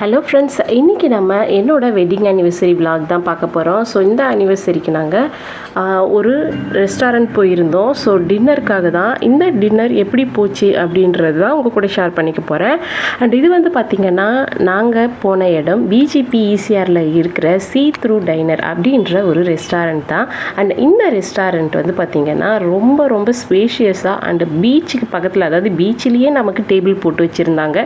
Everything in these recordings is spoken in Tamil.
ஹலோ ஃப்ரெண்ட்ஸ் இன்றைக்கி நம்ம என்னோடய வெட்டிங் அனிவர்சரி விலாக் தான் பார்க்க போகிறோம் ஸோ இந்த அனிவர்சரிக்கு நாங்கள் ஒரு ரெஸ்டாரண்ட் போயிருந்தோம். ஸோ டின்னருக்காக தான். இந்த டின்னர் எப்படி போச்சு அப்படின்றது தான் உங்கள் கூட ஷேர் பண்ணிக்க போகிறேன் அண்ட் இது வந்து பார்த்திங்கன்னா நாங்கள் போன இடம் பிஜிபி ஈசிஆரில் இருக்கிற சீ த்ரூ டைனர் அப்படின்ற ஒரு ரெஸ்டாரண்ட் தான். அண்ட் இந்த ரெஸ்டாரண்ட் வந்து பார்த்திங்கன்னா ரொம்ப ரொம்ப ஸ்பேஷியஸாக அண்ட் பீச்சுக்கு பக்கத்தில் அதாவது பீச்சிலேயே நமக்கு டேபிள் போட்டு வச்சுருந்தாங்க.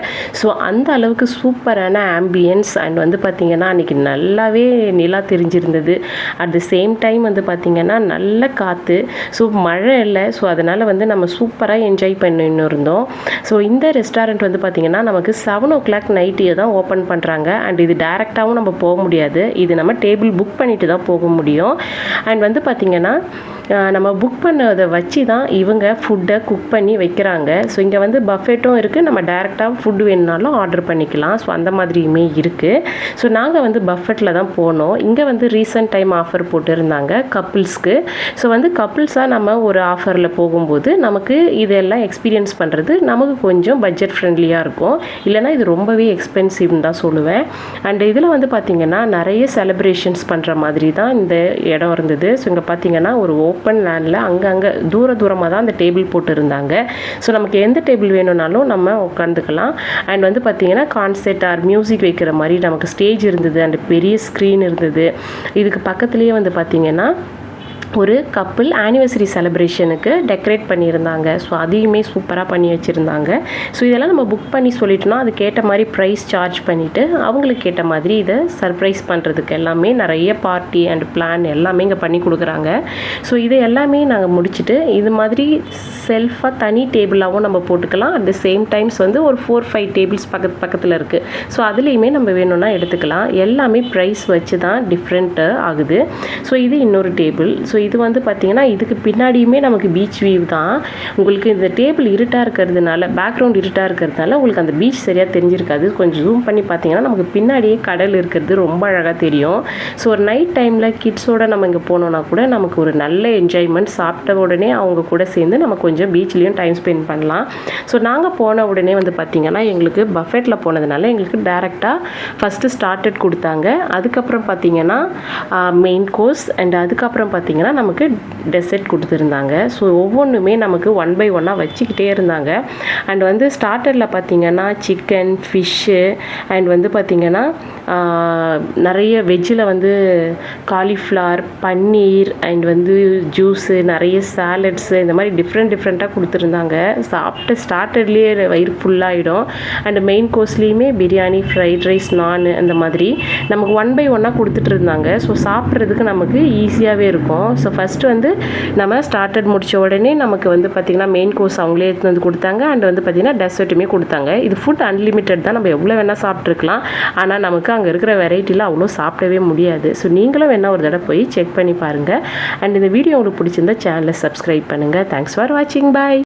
ஸோ அந்த அளவுக்கு சூப்பரான ஆம்பியன்ஸ் அண்ட் வந்து பார்த்திங்கன்னா அன்றைக்கி நல்லாவே நிலா தெரிஞ்சிருந்தது. அட் த சேம் டைம் வந்து பார்த்திங்கன்னா நல்ல காற்று ஸோ மழை இல்லை. ஸோ அதனால் வந்து நம்ம சூப்பராக என்ஜாய் பண்ணின்னு இருந்தோம். ஸோ இந்த ரெஸ்டாரண்ட் வந்து பார்த்திங்கன்னா நமக்கு செவன் ஓ கிளாக் நைட்டு தான் ஓப்பன் பண்ணுறாங்க அண்ட் இது டேரெக்டாகவும் நம்ம போக முடியாது. இது நம்ம டேபிள் புக் பண்ணிட்டு தான் போக முடியும். அண்ட் வந்து பார்த்திங்கன்னா நம்ம புக் பண்ணதை வச்சு தான் இவங்க ஃபுட்டை குக் பண்ணி வைக்கிறாங்க. ஸோ இங்கே வந்து பஃபெட்டும் இருக்குது நம்ம டேரெக்டாக ஃபுட் வேணுனாலும் ஆர்டர் பண்ணிக்கலாம். ஸோ அந்த மாதிரியுமே இருக்குது ஸோ நாங்கள் வந்து பஃபெட்டில் தான் போனோம். இங்கே வந்து ரீசெண்ட் டைம் ஆஃபர் போட்டிருந்தாங்க கப்புள்ஸ்க்கு ஸோ வந்து கப்புள்ஸாக நம்ம ஒரு ஆஃபரில் போகும்போது நமக்கு இதெல்லாம் எக்ஸ்பீரியன்ஸ் பண்ணுறது நமக்கு கொஞ்சம் பட்ஜெட் ஃப்ரெண்ட்லியாக இருக்கும். இல்லைனா இது ரொம்பவே எக்ஸ்பென்சிவ்னு தான் சொல்லுவேன். அண்ட் இதில் வந்து பார்த்திங்கன்னா நிறைய செலிப்ரேஷன்ஸ் பண்ணுற மாதிரி தான் இந்த இடம் இருந்தது. ஸோ இங்கே பார்த்தீங்கன்னா ஒரு ஓப்பன் லேண்டில் அங்கங்கே தூர தூரமாக தான் அந்த டேபிள் போட்டுருந்தாங்க. ஸோ நமக்கு எந்த டேபிள் வேணும்னாலும் நம்ம உட்காந்துக்கலாம் அண்ட் வந்து பார்த்திங்கன்னா கான்செர்ட் ஆர் மியூசிக் வைக்கிற மாதிரி நமக்கு ஸ்டேஜ் இருந்தது. அண்ட் பெரிய ஸ்க்ரீன் இருந்தது. இதுக்கு பக்கத்துலேயே வந்து பார்த்திங்கன்னா ஒரு கப்புள் ஆனிவர்சரி செலிப்ரேஷனுக்கு டெக்கரேட் பண்ணியிருந்தாங்க. ஸோ அதையுமே சூப்பராக பண்ணி வச்சுருந்தாங்க. ஸோ இதெல்லாம் நம்ம புக் பண்ணி சொல்லிட்டோம்னா அதுக்கேற்ற மாதிரி ப்ரைஸ் சார்ஜ் பண்ணிவிட்டு அவங்களுக்கு ஏற்ற மாதிரி இதை சர்ப்ரைஸ் பண்ணுறதுக்கு எல்லாமே நிறைய பார்ட்டி அண்ட் பிளான் எல்லாமே இங்கே பண்ணி கொடுக்குறாங்க. ஸோ இதை எல்லாமே நாங்கள் முடிச்சுட்டு இது மாதிரி செல்ஃபாக தனி டேபிளாகவும் நம்ம போட்டுக்கலாம். அட் த சேம் டைம்ஸ் வந்து ஒரு ஃபோர் ஃபைவ் டேபிள்ஸ் பக்கத்து பக்கத்தில் இருக்குது ஸோ அதுலேயுமே நம்ம வேணும்னா எடுத்துக்கலாம். எல்லாமே ப்ரைஸ் வச்சு தான் டிஃப்ரெண்ட்டு ஆகுது. ஸோ இது இன்னொரு டேபிள் ஸோ இது வந்து பார்த்திங்கன்னா இதுக்கு பின்னாடியுமே நமக்கு பீச் வியூ தான். உங்களுக்கு இந்த டேபிள் இருட்டாக இருக்கிறதுனால பேக்ரவுண்ட் இருட்டாக இருக்கிறதுனால உங்களுக்கு அந்த பீச் சரியாக தெரிஞ்சிருக்காது. கொஞ்சம் ஜூம் பண்ணி பார்த்தீங்கன்னா நமக்கு பின்னாடியே கடல் இருக்கிறது ரொம்ப அழகாக தெரியும். ஸோ ஒரு நைட் டைமில் கிட்ஸோட நம்ம இங்கே போனோம்னா கூட நமக்கு ஒரு நல்ல என்ஜாய்மெண்ட் சாப்பிட்ட உடனே அவங்க கூட சேர்ந்து நம்ம கொஞ்சம் பீச்லேயும் டைம் ஸ்பெண்ட் பண்ணலாம். ஸோ நாங்கள் போன உடனே வந்து பார்த்திங்கன்னா எங்களுக்கு பஃபெட்டில் போனதுனால எங்களுக்கு டேரெக்டாக ஃபஸ்ட்டு ஸ்டார்டட் கொடுத்தாங்க. அதுக்கப்புறம் பார்த்திங்கன்னா மெயின் கோர்ஸ் அண்ட் அதுக்கப்புறம் பார்த்திங்கன்னா நமக்கு டெசர்ட் கொடுத்துருந்தாங்க. ஸோ ஒவ்வொன்றுமே நமக்கு ஒன் பை ஒன்னாக வச்சுக்கிட்டே இருந்தாங்க. அண்ட் வந்து ஸ்டார்டரில் பார்த்திங்கன்னா சிக்கன் ஃபிஷ்ஷு அண்ட் வந்து பார்த்திங்கன்னா நிறைய வெஜ்ஜில் வந்து காலிஃப்ளவர் பன்னீர் அண்ட் வந்து ஜூஸு நிறைய சாலட்ஸு இந்த மாதிரி டிஃப்ரெண்ட் டிஃப்ரெண்ட்டாக கொடுத்துருந்தாங்க. சாப்பிட்டு ஸ்டார்டர்லேயே வயிறு ஃபுல்லாகிடும் அண்ட் மெயின் கோர்ஸ்லேயுமே பிரியாணி ஃப்ரைட் ரைஸ் நான் அந்த மாதிரி நமக்கு ஒன் பை ஒன்னாக கொடுத்துட்டு இருந்தாங்க. ஸோ சாப்பிட்றதுக்கு நமக்கு ஈஸியாகவே இருக்கும். ஸோ ஃபஸ்ட்டு வந்து நம்ம ஸ்டார்டட் முடித்த உடனே நமக்கு வந்து பார்த்திங்கன்னா மெயின் கோர்ஸ் அவங்களே எடுத்து வந்து கொடுத்தாங்க. அண்ட் வந்து பார்த்திங்கன்னா டெசர்ட்டுமே கொடுத்தாங்க. இது ஃபுட் அன்லிமிட்டட் தான். நம்ம எவ்வளோ வேணால் சாப்பிட்ருக்கலாம் ஆனால் நமக்கு அங்கே இருக்கிற வெரைட்டியில் அவ்வளோ சாப்பிடவே முடியாது. ஸோ நீங்களும் வேணால் ஒரு தடவை போய் செக் பண்ணி பாருங்கள் அண்ட் இந்த வீடியோ உங்களுக்கு பிடிச்சிருந்தா சேனலை சப்ஸ்கிரைப் பண்ணுங்கள் தேங்க்ஸ் ஃபார் வாட்சிங் பாய்